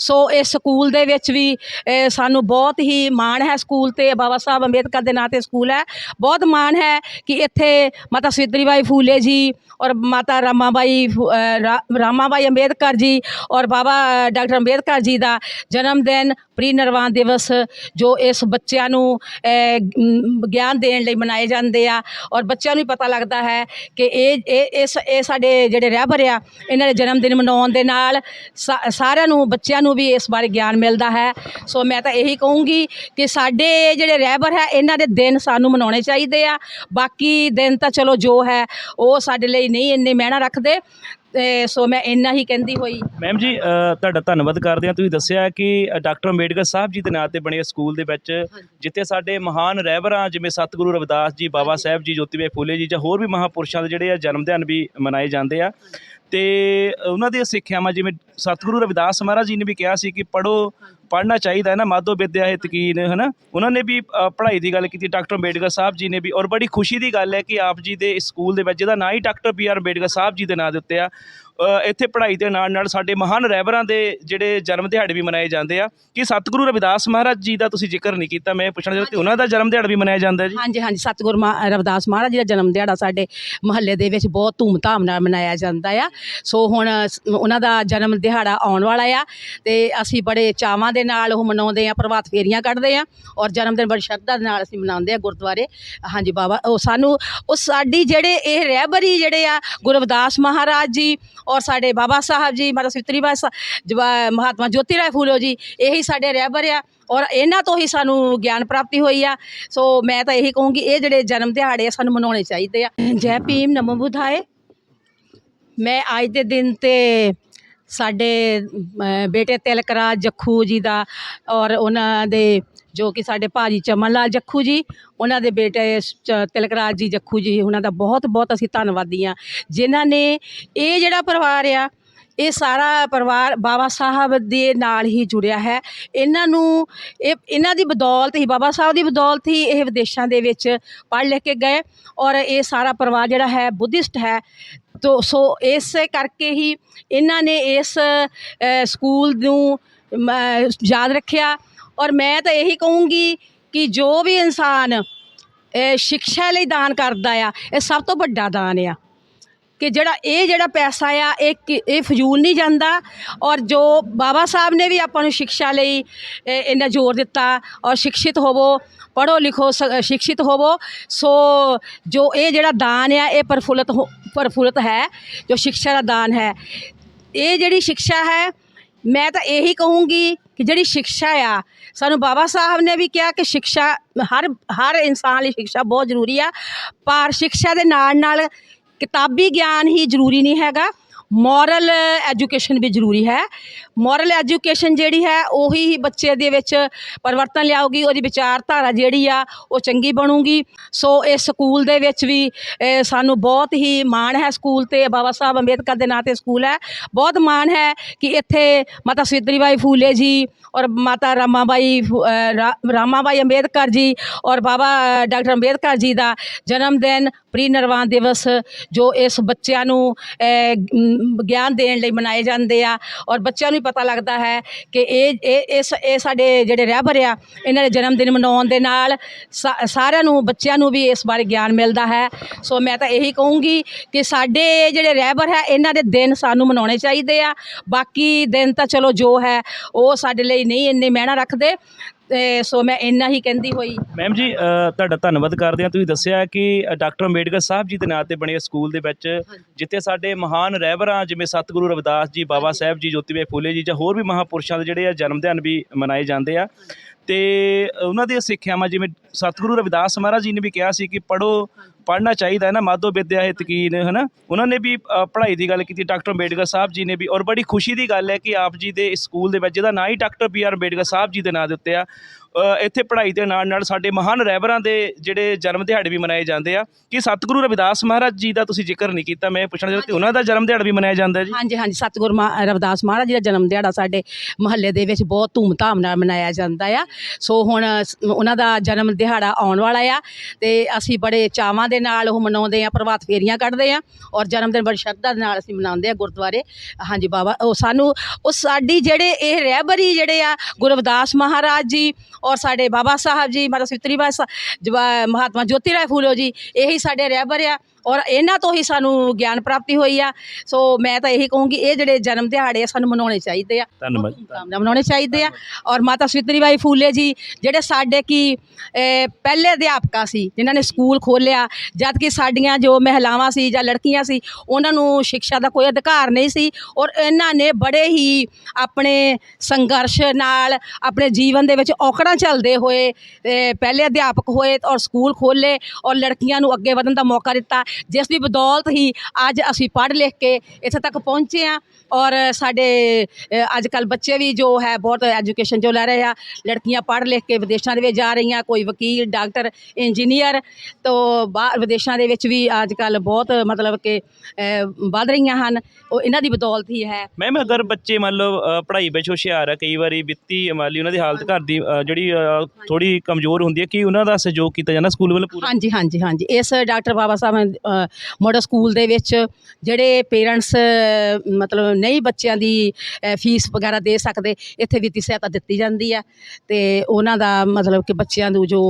ਸੋ ਇਸ ਸਕੂਲ ਦੇ ਵਿੱਚ ਵੀ ਸਾਨੂੰ ਬਹੁਤ ਹੀ ਮਾਣ ਹੈ ਸਕੂਲ ਤੇ ਬਾਬਾ ਸਾਹਿਬ ਅੰਬੇਦਕਰ ਦੇ ਨਾਂ ਤੇ ਸਕੂਲ ਹੈ। ਬਹੁਤ ਮਾਣ ਹੈ ਕਿ ਇੱਥੇ ਮਾਤਾ ਸਵਿਤਰੀਬਾਈ ਫੂਲੇ ਜੀ ਔਰ ਮਾਤਾ ਰਾਮਾਬਾਈ ਫੂ- ਅ, ਰਾ- ਰਾਮਾਬਾਈ ਅੰਬੇਦਕਰ ਜੀ ਔਰ ਬਾਬਾ ਡਾਕਟਰ ਅੰਬੇਦਕਰ ਜੀ ਦਾ ਜਨਮ ਦਿਨ ਪ੍ਰੀ ਨਿਰਵਾਣ ਦਿਵਸ, ਜੋ ਇਸ ਬੱਚਿਆਂ ਨੂੰ ਗਿਆਨ ਦੇਣ ਲਈ ਮਨਾਏ ਜਾਂਦੇ ਆ। ਔਰ ਬੱਚਿਆਂ ਨੂੰ ਵੀ ਪਤਾ ਲੱਗਦਾ ਹੈ ਕਿ ਇਹ ਇਹ, ਇਸ, ਇਹ ਸਾਡੇ ਜਿਹੜੇ ਰਹਿਬਰ ਆ, ਇਹਨਾਂ ਦੇ ਜਨਮ ਦਿਨ ਮਨਾਉਣ ਦੇ ਨਾਲ ਸਾ- ਸਾਰਿਆਂ ਨੂੰ, ਬੱਚਿਆਂ ਨੂੰ ਵੀ ਇਸ ਬਾਰੇ ਗਿਆਨ ਮਿਲਦਾ ਹੈ। ਸੋ ਮੈਂ ਤਾਂ ਇਹੀ ਕਹੂੰਗੀ ਕਿ ਸਾਡੇ ਜਿਹੜੇ ਰਹਿਬਰ ਹੈ, ਇਹਨਾਂ ਦੇ ਦਿਨ ਸਾਨੂੰ ਮਨਾਉਣੇ ਚਾਹੀਦੇ ਆ। ਬਾਕੀ ਦਿਨ ਤਾਂ ਚਲੋ ਜੋ ਹੈ, ਉਹ ਸਾਡੇ ਲਈ ਨਹੀਂ ਇੰਨੇ ਮਹਿਣਾ ਰੱਖਦੇ। ਤੇ ਸੋ ਮੈਂ ਇੰਨਾ ਹੀ ਕਹਿੰਦੀ ਹੋਈ। ਮੈਮ ਜੀ ਅ, ਤੁਹਾਡਾ ਧੰਨਵਾਦ ਕਰਦੇ ਹਾਂ। ਤੁਸੀਂ ਦੱਸਿਆ ਕਿ ਅ, ਡਾਕਟਰ ਅੰਬੇਡਕਰ ਸਾਹਿਬ ਜੀ ਦੇ ਨਾਂ ਤੇ ਬਣੇ ਸਕੂਲ ਦੇ ਵਿੱਚ ਜਿੱਥੇ ਸਾਡੇ ਮਹਾਨ ਰਹਿਬਰਾਂ ਜਿਵੇਂ ਸਤਿਗੁਰੂ ਰਵਿਦਾਸ ਜੀ ਬਾਬਾ ਸਾਹਿਬ ਜੀ ਜੋਤੀਬਾ ਫੂਲੇ ਜੀ ਜਾਂ ਹੋਰ ਵੀ ਮਹਾਪੁਰਸ਼ਾਂ ਦੇ ਜਿਹੜੇ ਆ ਜਨਮ ਦਿਨ ਵੀ ਮਨਾਏ ਜਾਂਦੇ ਆ। ਤੇ ਉਹਨਾਂ ਦੀਆਂ ਸਿੱਖਿਆਵਾਂ, ਜਿਵੇਂ ਸਤਿਗੁਰੂ ਰਵਿਦਾਸ ਮਹਾਰਾਜ ਜੀ ਨੇ ਵੀ ਕਿਹਾ ਸੀ ਕਿ ਪੜੋ ਪੜ੍ਹਨਾ ਚਾਹੀਦਾ ਹੈ ਨਾ, ਮਾਧੋ ਵਿਦਿਆ ਹੈ ਤਕੀਨ ਹੈ ਨਾ ਉਹਨਾਂ ਨੇ ਵੀ ਪੜ੍ਹਾਈ ਦੀ ਗੱਲ ਕੀਤੀ, ਡਾਕਟਰ ਅੰਬੇਡਕਰ ਸਾਹਿਬ ਜੀ ਨੇ ਵੀ, ਔਰ ਬੜੀ ਖੁਸ਼ੀ ਦੀ ਗੱਲ ਹੈ ਕਿ ਆਪ ਜੀ ਦੇ ਇਸ ਸਕੂਲ ਦੇ ਵਿੱਚ, ਜਿਹਦਾ ਨਾਂ ਹੀ doctor B R Ambedkar Sahib ji ਦੇ ਨਾਂ ਦੇ ਉੱਤੇ ਆ ਇੱਥੇ ਪੜ੍ਹਾਈ ਦੇ ਨਾਲ ਨਾਲ ਸਾਡੇ ਮਹਾਨ ਰਹਿਬਰਾਂ ਦੇ ਜਿਹੜੇ ਜਨਮ ਦਿਹਾੜੇ ਵੀ ਮਨਾਏ ਜਾਂਦੇ ਆ। ਕਿ ਸਤਿਗੁਰੂ ਰਵਿਦਾਸ ਮਹਾਰਾਜ ਜੀ ਦਾ ਤੁਸੀਂ ਜ਼ਿਕਰ ਨਹੀਂ ਕੀਤਾ? ਮੈਂ ਪੁੱਛਣਾ ਚਾਹੁੰਦਾ ਕਿ ਉਹਨਾਂ ਦਾ ਜਨਮ ਦਿਹਾੜਾ ਵੀ ਮਨਾਇਆ ਜਾਂਦਾ ਜੀ? ਹਾਂਜੀ ਹਾਂਜੀ ਸਤਿਗੁਰ ਰਵਿਦਾਸ ਮਹਾਰਾਜ ਜੀ ਦਾ ਜਨਮ ਦਿਹਾੜਾ ਸਾਡੇ ਮਹੱਲੇ ਦੇ ਵਿੱਚ ਬਹੁਤ ਧੂਮ-ਧਾਮ ਨਾਲ ਮਨਾਇਆ ਜਾਂਦਾ ਆ। ਸੋ ਹੁਣ ਉਹਨਾਂ ਦਾ ਜਨਮ ਦਿਹਾੜਾ ਆਉਣ ਵਾਲਾ ਆ ਤੇ ਅਸੀਂ ਬੜੇ ਚਾਵਾਂ ਦੇ ਨਾਲ ਉਹ ਮਨਾਉਂਦੇ ਆ ਪ੍ਰਭਾਤ ਫੇਰੀਆਂ ਕੱਢਦੇ ਆ ਔਰ ਜਨਮ ਦਿਨ ਬੜੀ ਸ਼ਰਧਾ ਦੇ ਨਾਲ ਅਸੀਂ ਮਨਾਉਂਦੇ ਆ ਗੁਰਦੁਆਰੇ। ਹਾਂਜੀ ਬਾਬਾ ਉਹ ਸਾਨੂੰ ਉਹ ਸਾਡੀ ਜਿਹੜੇ ਇਹ ਰਹਿਬਰੀ ਜਿਹੜੇ ਆ ਗੁਰੂ ਰਵਿਦਾਸ ਮਹਾਰਾਜ ਜੀ ਔਰ ਸਾਡੇ ਬਾਬਾ ਸਾਹਿਬ ਜੀ ਮਾਤਾ ਸਵਿਤਰੀ ਬਾਈ ਮਹਾਤਮਾ ਜੋਤੀ ਰਾਏ ਫੂਲੋ ਜੀ, ਇਹੀ ਸਾਡੇ ਰਹਿਬਰ ਆ ਔਰ ਇਹਨਾਂ ਤੋਂ ਹੀ ਸਾਨੂੰ ਗਿਆਨ ਪ੍ਰਾਪਤੀ ਹੋਈ ਆ। ਸੋ ਮੈਂ ਤਾਂ ਇਹੀ ਕਹੂੰਗੀ, ਇਹ ਜਿਹੜੇ ਜਨਮ ਦਿਹਾੜੇ ਆ, ਸਾਨੂੰ ਮਨਾਉਣੇ ਚਾਹੀਦੇ ਆ। ਜੈ ਭੀਮ, ਨਮੋ ਬੁਧਾਏ। ਮੈਂ ਅੱਜ ਦੇ ਦਿਨ ਤੇ ਸਾਡੇ ਅ, ਬੇਟੇ ਤਿਲਕਰਾਜ ਜੱਖੂ ਜੀ ਦਾ ਔਰ ਉਹਨਾਂ ਦੇ ਜੋ ਕਿ ਸਾਡੇ ਭਾਜੀ ਚਮਨ ਲਾਲ ਜੱਖੂ ਜੀ ਉਹਨਾਂ ਦੇ ਬੇਟੇ ਚ- ਤਿਲਕਰਾਜ ਜੀ ਜੱਖੂ ਜੀ ਉਹਨਾਂ ਦਾ ਬਹੁਤ ਬਹੁਤ ਅਸੀਂ ਧੰਨਵਾਦੀ ਆ ਜਿਨ੍ਹਾਂ ਨੇ ਇਹ ਜਿਹੜਾ ਪਰਿਵਾਰ ਆ ਇਹ ਸਾਰਾ ਪਰਿਵਾਰ ਬਾਬਾ ਸਾਹਿਬ ਦੇ ਨਾਲ ਹੀ ਜੁੜਿਆ ਹੈ। ਇਹਨਾਂ ਨੂੰ ਇਹ ਇਹਨਾਂ ਦੀ ਬਦੌਲਤ ਹੀ ਬਾਬਾ ਸਾਹਿਬ ਦੀ ਬਦੌਲਤ ਹੀ ਇਹ ਵਿਦੇਸ਼ਾਂ ਦੇ ਵਿੱਚ ਪੜ੍ਹ ਲਿਖ ਕੇ ਗਏ ਔਰ ਇਹ ਸਾਰਾ ਪਰਿਵਾਰ ਜਿਹੜਾ ਹੈ ਬੁੱਧਿਸਟ ਹੈ। ਤੋ ਸੋ ਇਸੇ ਕਰਕੇ ਹੀ ਇਹਨਾਂ ਨੇ ਇਸ ਸਕੂਲ ਨੂੰ ਯਾਦ ਰੱਖਿਆ। ਔਰ ਮੈਂ ਤਾਂ ਇਹੀ ਕਹੂੰਗੀ ਕਿ ਜੋ ਵੀ ਇਨਸਾਨ ਅ, ਸਿੱਖਿਆ ਲਈ ਦਾਨ ਕਰਦਾ ਆ ਇਹ ਸਭ ਤੋਂ ਵੱਡਾ ਦਾਨ ਆ। ਕਿ ਜਿਹੜਾ ਇਹ ਜਿਹੜਾ ਪੈਸਾ ਆ, ਇਹ ਕਿ- ਇਹ ਫਜ਼ੂਲ ਨਹੀਂ ਜਾਂਦਾ। ਔਰ ਜੋ ਬਾਬਾ ਸਾਹਿਬ ਨੇ ਵੀ ਆਪਾਂ ਨੂੰ ਸਿੱਖਿਆ ਲਈ ਇੰਨਾ ਜ਼ੋਰ ਦਿੱਤਾ, ਔਰ ਸਿੱਖਿਤ ਹੋਵੋ, ਪੜ੍ਹੋ ਲਿਖੋ, ਸ- ਸਿੱਖਿਤ ਹੋਵੋ, ਸੋ ਜੋ ਇਹ ਜਿਹੜਾ ਦਾਨ ਆ, ਇਹ ਪ੍ਰਫੁੱਲਤ ਹੋ- ਪ੍ਰਫੁੱਲਤ ਹੈ, ਜੋ ਸਿੱਖਿਆ ਦਾ ਦਾਨ ਹੈ। ਇਹ ਜਿਹੜੀ ਸਿੱਖਿਆ ਹੈ, ਮੈਂ ਤਾਂ ਇਹੀ ਕਹੂੰਗੀ ਕਿ ਜਿਹੜੀ ਸਿੱਖਿਆ ਆ, ਸਾਨੂੰ ਬਾਬਾ ਸਾਹਿਬ ਨੇ ਵੀ ਕਿਹਾ ਕਿ ਸਿੱਖਿਆ ਹਰ ਹਰ ਇਨਸਾਨ ਲਈ ਸਿੱਖਿਆ ਬਹੁਤ ਜ਼ਰੂਰੀ ਆ, ਪਰ ਸਿੱਖਿਆ ਦੇ ਨਾਲ ਨਾਲ ਕਿਤਾਬੀ ਗਿਆਨ ਹੀ ਜ਼ਰੂਰੀ ਨਹੀਂ ਹੈਗਾ ਮੋਰਲ ਐਜੂਕੇਸ਼ਨ ਵੀ ਜ਼ਰੂਰੀ ਹੈ। ਮੋਰਲ ਐਜੂਕੇਸ਼ਨ ਜਿਹੜੀ ਹੈ ਉਹੀ ਬੱਚੇ ਦੇ ਵਿੱਚ ਪਰਿਵਰਤਨ ਲਿਆਊਗੀ ਉਹਦੀ ਵਿਚਾਰਧਾਰਾ ਜਿਹੜੀ ਆ ਉਹ ਚੰਗੀ ਬਣੂਗੀ। ਸੋ ਇਸ ਸਕੂਲ ਦੇ ਵਿੱਚ ਵੀ ਸਾਨੂੰ ਬਹੁਤ ਹੀ ਮਾਣ ਹੈ ਸਕੂਲ ਤੇ ਬਾਬਾ ਸਾਹਿਬ ਅੰਬੇਦਕਰ ਦੇ ਨਾਂ ਤੇ ਸਕੂਲ ਹੈ। ਬਹੁਤ ਮਾਣ ਹੈ ਕਿ ਇੱਥੇ ਮਾਤਾ ਸਵਿਤਰੀਬਾਈ ਫੂਲੇ ਜੀ ਔਰ ਮਾਤਾ ਰਾਮਾਬਾਈ ਫੂ- ਅ, ਰਾ- ਰਾਮਾਬਾਈ ਅੰਬੇਦਕਰ ਜੀ ਔਰ ਬਾਬਾ ਡਾਕਟਰ ਅੰਬੇਦਕਰ ਜੀ ਦਾ ਜਨਮ ਦਿਨ ਪ੍ਰੀ ਨਿਰਵਾਣ ਦਿਵਸ, ਜੋ ਇਸ ਬੱਚਿਆਂ ਨੂੰ ਗਿਆਨ ਦੇਣ ਲਈ ਮਨਾਏ ਜਾਂਦੇ ਆ। ਔਰ ਬੱਚਿਆਂ ਨੂੰ ਵੀ ਪਤਾ ਲੱਗਦਾ ਹੈ ਕਿ ਇਹ ਇਹ, ਇਸ, ਇਹ ਸਾਡੇ ਜਿਹੜੇ ਰਹਿਬਰ ਆ, ਇਹਨਾਂ ਦੇ ਜਨਮ ਦਿਨ ਮਨਾਉਣ ਦੇ ਨਾਲ ਸਾ- ਸਾਰਿਆਂ ਨੂੰ, ਬੱਚਿਆਂ ਨੂੰ ਵੀ ਇਸ ਬਾਰੇ ਗਿਆਨ ਮਿਲਦਾ ਹੈ। ਸੋ ਮੈਂ ਤਾਂ ਇਹੀ ਕਹੂੰਗੀ ਕਿ ਸਾਡੇ ਜਿਹੜੇ ਰਹਿਬਰ ਹੈ, ਇਹਨਾਂ ਦੇ ਦਿਨ ਸਾਨੂੰ ਮਨਾਉਣੇ ਚਾਹੀਦੇ ਆ। ਬਾਕੀ ਦਿਨ ਤਾਂ ਚਲੋ ਜੋ ਹੈ, ਉਹ ਸਾਡੇ ਲਈ ਨਹੀਂ ਇੰਨੇ ਮਹਿਣਾ ਰੱਖਦੇ। ਤੇ ਸੋ ਮੈਂ ਇੰਨਾ ਹੀ ਕਹਿੰਦੀ ਹੋਈ। ਮੈਮ ਜੀ ਅ, ਤੁਹਾਡਾ ਧੰਨਵਾਦ ਕਰਦੇ ਹਾਂ। ਤੁਸੀਂ ਦੱਸਿਆ ਕਿ ਅ, ਡਾਕਟਰ ਅੰਬੇਡਕਰ ਸਾਹਿਬ ਜੀ ਦੇ ਨਾਂ ਤੇ ਬਣੇ ਸਕੂਲ ਦੇ ਵਿੱਚ ਜਿੱਥੇ ਸਾਡੇ ਮਹਾਨ ਰਹਿਬਰਾਂ ਜਿਵੇਂ ਸਤਿਗੁਰੂ ਰਵਿਦਾਸ ਜੀ ਬਾਬਾ ਸਾਹਿਬ ਜੀ ਜੋਤੀਬਾ ਫੂਲੇ ਜੀ ਜਾਂ ਹੋਰ ਵੀ ਮਹਾਪੁਰਸ਼ਾਂ ਦੇ ਜਿਹੜੇ ਆ ਜਨਮ ਦਿਨ ਵੀ ਮਨਾਏ ਜਾਂਦੇ ਆ। ਤੇ ਉਹਨਾਂ ਦੀਆਂ ਸਿੱਖਿਆਵਾਂ ਜਿਵੇਂ ਸਤਿਗੁਰੂ ਰਵਿਦਾਸ ਮਹਾਰਾਜ ਜੀ ਨੇ ਵੀ ਕਿਹਾ ਸੀ ਕਿ ਪੜੋ ਪੜ੍ਹਨਾ ਚਾਹੀਦਾ ਹੈ ਨਾ ਮਾਧੋ ਵਿਦਿਆ ਹੈ ਤਕੀਨ ਹਨਾ? ਉਹਨਾਂ ਨੇ ਵੀ ਅ, ਪੜ੍ਹਾਈ ਦੀ ਗੱਲ ਕੀਤੀ ਡਾਕਟਰ ਅੰਬੇਡਕਰ ਸਾਹਿਬ ਜੀ ਨੇ ਵੀ ਔਰ ਬੜੀ ਖੁਸ਼ੀ ਦੀ ਗੱਲ ਹੈ ਕਿ ਆਪ ਜੀ ਦੇ ਇਸ ਸਕੂਲ ਦੇ ਵਿੱਚ ਜਿਹਦਾ ਨਾਂ ਹੀ doctor B R Ambedkar Sahib ji ਦੇ ਨਾਂ ਦੇ ਉੱਤੇ ਆ ਇੱਥੇ ਪੜ੍ਹਾਈ ਦੇ ਨਾਲ ਨਾਲ ਸਾਡੇ ਮਹਾਨ ਰਹਿਬਰਾਂ ਦੇ ਜਿਹੜੇ ਜਨਮ ਦਿਹਾੜੇ ਵੀ ਮਨਾਏ ਜਾਂਦੇ ਆ। ਕਿ ਸਤਿਗੁਰੂ ਰਵਿਦਾਸ ਮਹਾਰਾਜ ਜੀ ਦਾ ਤੁਸੀਂ ਜ਼ਿਕਰ ਨਹੀਂ ਕੀਤਾ? ਮੈਂ ਪੁੱਛਣਾ ਚਾਹੁੰਦਾ ਕਿ ਉਹਨਾਂ ਦਾ ਜਨਮ ਦਿਹਾੜਾ ਵੀ ਮਨਾਇਆ ਜਾਂਦਾ ਜੀ? ਹਾਂਜੀ ਹਾਂਜੀ, ਸਤਿਗੁਰ ਮਹਾ- ਰਵਿਦਾਸ ਮਹਾਰਾਜ ਜੀ ਦਾ ਜਨਮ ਦਿਹਾੜਾ ਸਾਡੇ ਮਹੱਲੇ ਦੇ ਵਿੱਚ ਬਹੁਤ ਧੂਮਧਾਮ ਨਾਲ ਮਨਾਇਆ ਜਾਂਦਾ ਆ। ਸੋ ਹੁਣ ਉਹਨਾਂ ਦਾ ਜਨਮ ਦਿਹਾੜਾ ਆਉਣ ਵਾਲਾ ਆ ਤੇ ਅਸੀਂ ਬੜੇ ਚਾਵਾਂ ਦੇ ਨਾਲ ਉਹ ਮਨਾਉਂਦੇ ਆ, ਪ੍ਰਭਾਤ ਫੇਰੀਆਂ ਕੱਢਦੇ ਆ ਔਰ ਜਨਮ ਦਿਨ ਬੜੀ ਸ਼ਰਧਾ ਦੇ ਨਾਲ ਅਸੀਂ ਮਨਾਉਂਦੇ ਆ ਗੁਰਦੁਆਰੇ। ਹਾਂਜੀ ਬਾਬਾ, ਉਹ ਸਾਨੂੰ, ਉਹ ਸਾਡੀ ਜਿਹੜੇ ਇਹ ਰਹਿਬਰੀ ਜਿਹੜੇ ਆ, ਗੁਰੂ ਰਵਿਦਾਸ ਮਹਾਰਾਜ ਜੀ ਔਰ ਸਾਡੇ ਬਾਬਾ ਸਾਹਿਬ ਜੀ ਮਾਤਾ ਸਵਿਤਰੀ ਬਾਈ ਸਾ- ਮਹਾਤਮਾ ਜੋਤੀ ਰਾਏ ਫੂਲੋ ਜੀ, ਇਹੀ ਸਾਡੇ ਰਹਿਬਰ ਆ। ਔਰ ਇਹਨਾਂ ਤੋਂ ਹੀ ਸਾਨੂੰ ਗਿਆਨ ਪ੍ਰਾਪਤੀ ਹੋਈ ਆ। ਸੋ ਮੈਂ ਤਾਂ ਇਹੀ ਕਹੂੰਗੀ ਇਹ ਜਿਹੜੇ ਜਨਮ ਦਿਹਾੜੇ ਆ ਸਾਨੂੰ ਮਨਾਉਣੇ ਚਾਹੀਦੇ ਆ। ਧੰਨਵਾਦ। ਧੂਮਧਾਮ ਨਾਲ ਮਨਾਉਣੇ ਚਾਹੀਦੇ ਆ। ਔਰ ਮਾਤਾ ਸਵਿਤਰੀ ਬਾਈ ਫੂਲੇ ਜੀ ਜਿਹੜੇ ਸਾਡੇ ਕੀ ਅਹ, ਪਹਿਲੇ ਅਧਿਆਪਕਾ ਸੀ ਜਿਨ੍ਹਾਂ ਨੇ ਸਕੂਲ ਖੋਲ੍ਹਿਆ ਜਦ ਕਿ ਸਾਡੀਆਂ ਜੋ ਮਹਿਲਾਵਾਂ ਸੀ ਜਾਂ ਲੜਕੀਆਂ ਸੀ ਉਹਨਾਂ ਨੂੰ ਸਿੱਖਿਆ ਦਾ ਕੋਈ ਅਧਿਕਾਰ ਨਹੀਂ ਸੀ। ਔਰ ਇਹਨਾਂ ਨੇ ਬੜੇ ਹੀ ਆਪਣੇ ਸੰਘਰਸ਼ ਨਾਲ ਆਪਣੇ ਜੀਵਨ ਦੇ ਵਿੱਚ ਔਕੜਾਂ ਚੱਲਦੇ ਹੋਏ ਅਹ, ਪਹਿਲੇ ਅਧਿਆਪਕ ਹੋਏ ਔਰ ਸਕੂਲ ਖੋਲ੍ਹੇ ਔਰ ਲੜਕੀਆਂ ਨੂੰ ਅੱਗੇ ਵਧਣ ਦਾ ਮੌਕਾ ਦਿੱਤਾ। ਜਿਸ ਦੀ ਬਦੌਲਤ ਹੀ ਅੱਜ ਅਸੀਂ ਪੜ੍ਹ ਲਿਖ ਕੇ ਇੱਥੇ ਤੱਕ ਪਹੁੰਚੇ ਆ ਔਰ ਸਾਡੇ ਅੱਜ ਕੱਲ ਬੱਚੇ ਵੀ ਜੋ ਹੈ ਬਹੁਤ ਐਜੂਕੇਸ਼ਨ ਜੋ ਲੈ ਰਹੇ ਆ ਲੜਕੀਆਂ ਪੜ੍ਹ ਲਿਖ ਕੇ ਵਿਦੇਸ਼ਾਂ ਦੇ ਵਿੱਚ ਜਾ ਰਹੀਆਂ ਕੋਈ ਵਕੀਲ ਡਾਕਟਰ ਇੰਜੀਨੀਅਰ ਤੋਂ ਬਾਹਰ ਵਿਦੇਸ਼ਾਂ ਦੇ ਵਿੱਚ ਵੀ ਅੱਜ ਕੱਲ ਬਹੁਤ ਮਤਲਬ ਕਿ ਵੱਧ ਰਹੀਆਂ ਹਨ ਉਹ ਇਹਨਾਂ ਦੀ ਬਦੌਲਤ ਹੀ ਹੈ। ਮੈਮ ਅਗਰ ਬੱਚੇ ਮੰਨ ਲਓ ਪੜ੍ਹਾਈ ਵਿੱਚ ਹੁਸ਼ਿਆਰ ਆ ਕਈ ਵਾਰੀ ਵਿੱਤੀ ਮਾਲੀ ਉਹਨਾਂ ਦੀ ਹਾਲਤ ਘਰ ਦੀ ਜਿਹੜੀ ਥੋੜੀ ਕਮਜ਼ੋਰ ਹੁੰਦੀ ਹੈ ਕਿ ਉਹਨਾਂ ਦਾ ਸਹਿਯੋਗ ਕੀਤਾ ਜਾਂਦਾ ਸਕੂਲ ਵੱਲੋਂ ਪੂਰਾ? ਹਾਂਜੀ ਹਾਂਜੀ ਹਾਂਜੀ ਇਸ doctor Baba Sahib model school ਦੇ ਵਿੱਚ ਜਿਹੜੇ ਪੇਰੈਂਟਸ ਮਤਲਬ ਨਹੀਂ ਬੱਚਿਆਂ ਦੀ ਫੀਸ ਵਗੈਰਾ ਦੇ ਸਕਦੇ, ਇੱਥੇ ਵਿੱਤੀ ਸਹਾਇਤਾ ਦਿੱਤੀ ਜਾਂਦੀ ਆ ਅਤੇ ਉਹਨਾਂ ਦਾ ਮਤਲਬ ਕਿ ਬੱਚਿਆਂ ਨੂੰ ਜੋ